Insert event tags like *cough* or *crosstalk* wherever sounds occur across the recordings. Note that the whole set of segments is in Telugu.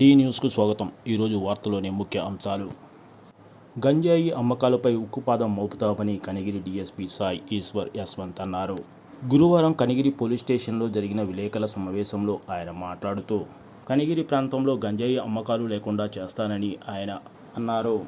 డి న్యూస్కు స్వాగతం. ఈరోజు వార్తలోని ముఖ్య అంశాలు. గంజాయి అమ్మకాలపై ఉక్కుపాదం మోపుతామని కనిగిరి డీఎస్పీ సాయి ఈశ్వర్ యశ్వంత్ అన్నారు. గురువారం కనిగిరి పోలీస్ స్టేషన్లో జరిగిన విలేకరుల సమావేశంలో ఆయన మాట్లాడుతూ కనిగిరి ప్రాంతంలో గంజాయి అమ్మకాలు లేకుండా చేస్తానని ఆయన అన్నారు.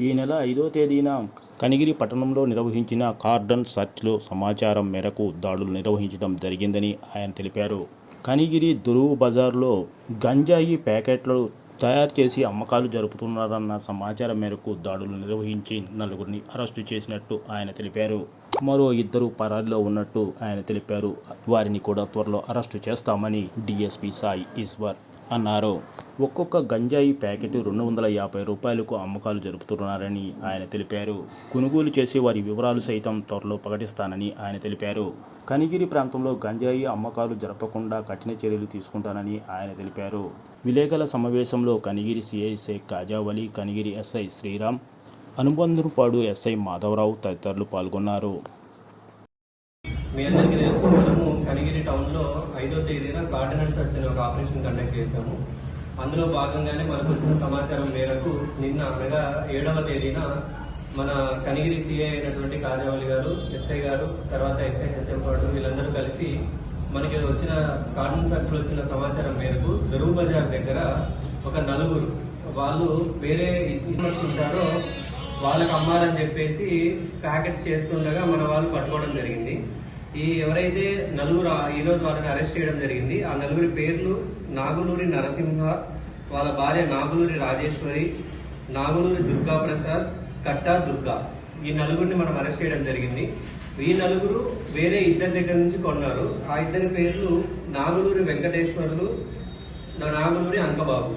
ఈ నెల ఐదో తేదీన కనిగిరి పట్టణంలో నిర్వహించిన కార్డన్ సర్చ్లో సమాచారం మేరకు దాడులు నిర్వహించడం జరిగిందని ఆయన తెలిపారు. కనిగిరి దురువు బజార్లో గంజాయి ప్యాకెట్లు తయారు చేసి అమ్మకాలు జరుపుతున్నారన్న సమాచారం మేరకు దాడులు నిర్వహించి నలుగురిని అరెస్టు చేసినట్టు ఆయన తెలిపారు. మరో ఇద్దరు పరారిలో ఉన్నట్టు ఆయన తెలిపారు. వారిని కూడా త్వరలో అరెస్టు చేస్తామని డీఎస్పీ సాయి ఈశ్వర్ అన్నారు. ఒక్కొక్క గంజాయి ప్యాకెట్ రెండు వందల యాభై రూపాయలకు అమ్మకాలు జరుపుతున్నారని ఆయన తెలిపారు. కొనుగోలు చేసే వారి వివరాలు సైతం త్వరలో ప్రకటిస్తానని ఆయన తెలిపారు. కనిగిరి ప్రాంతంలో గంజాయి అమ్మకాలు జరపకుండా కఠిన చర్యలు తీసుకుంటానని ఆయన తెలిపారు. విలేకరుల సమావేశంలో Kanigiri CI Sheikh Kajavali Kanigiri SI Sriram Anubandhupadu SI Madhavarao తదితరులు పాల్గొన్నారు. మీ అందరికీ సిటీ మనము టౌన్లో ఐదో తేదీన గార్డెనర్ సర్చ్ అనే ఒక ఆపరేషన్ కండక్ట్ చేశాము. అందులో భాగంగానే మనకు వచ్చిన సమాచారం మేరకు నిన్న అనగా ఏడవ తేదీన మన కనిగిరి సిఐ అయినటువంటి కాజావలి గారు ఎస్ఐ గారు తర్వాత ఎస్ఐ హెచ్ఎం గారు వీళ్ళందరూ కలిసి మనకి వచ్చిన గార్డెన్ సర్చ్లో వచ్చిన సమాచారం మేరకు దరువు బజార్ దగ్గర ఒక నలుగురు వాళ్ళు వేరే ఉంటారో వాళ్ళకి అమ్మాలని చెప్పేసి ప్యాకెట్స్ చేస్తుండగా మన వాళ్ళు పట్టుకోవడం జరిగింది. ఈ ఎవరైతే నలుగురు ఈరోజు ఈ రోజు వాళ్ళని అరెస్ట్ చేయడం జరిగింది ఆ నలుగురి పేర్లు నాగులూరి నరసింహ వాళ్ళ భార్య నాగులూరి రాజేశ్వరి నాగులూరి దుర్గా ప్రసాద్ కట్టా దుర్గా. ఈ నలుగురిని మనం అరెస్ట్ చేయడం జరిగింది. ఈ నలుగురు వేరే ఇద్దరి దగ్గర నుంచి కొన్నారు. ఆ ఇద్దరి పేర్లు నాగులూరి వెంకటేశ్వర్లు నా- నాగులూరి అంకబాబు.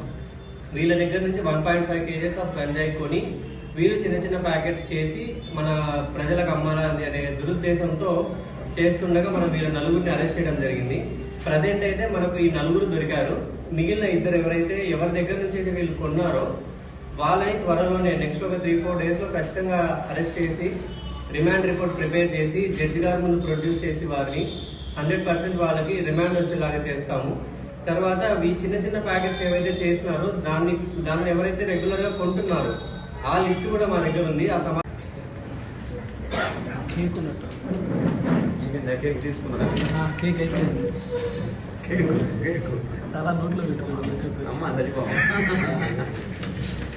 వీళ్ళ దగ్గర నుంచి one point five kgs of ganja కొని వీరు చిన్న చిన్న ప్యాకెట్స్ చేసి మన ప్రజలకు అమ్మాలని అనే దురుద్దేశంతో చేస్తుండగా మనం వీళ్ళ నలుగురిని అరెస్ట్ చేయడం జరిగింది. ప్రజెంట్ అయితే మనకు ఈ నలుగురు దొరికారు. మిగిలిన ఇద్దరు ఎవరైతే ఎవరి దగ్గర నుంచి అయితే వీళ్ళు కొన్నారో వాళ్ళని త్వరలోనే నెక్స్ట్ ఒక త్రీ ఫోర్ డేస్లో ఖచ్చితంగా అరెస్ట్ చేసి రిమాండ్ రిపోర్ట్ ప్రిపేర్ చేసి జడ్జి గారి ముందు ప్రొడ్యూస్ చేసి వారిని హండ్రెడ్ పర్సెంట్ వాళ్ళకి రిమాండ్ వచ్చేలాగా చేస్తాము. తర్వాత ఈ చిన్న చిన్న ప్యాకెట్స్ ఏవైతే చేస్తున్నారో దాన్ని దాన్ని ఎవరైతే రెగ్యులర్గా కొంటున్నారో ఆ లిస్ట్ కూడా మా దగ్గర ఉంది. ఆ సమా కేక్ తీసుకున్నారా? కేక్ అయితే కేక్ కేక్ చాలా నోట్లో పెట్టుకోవడం అమ్మ *laughs*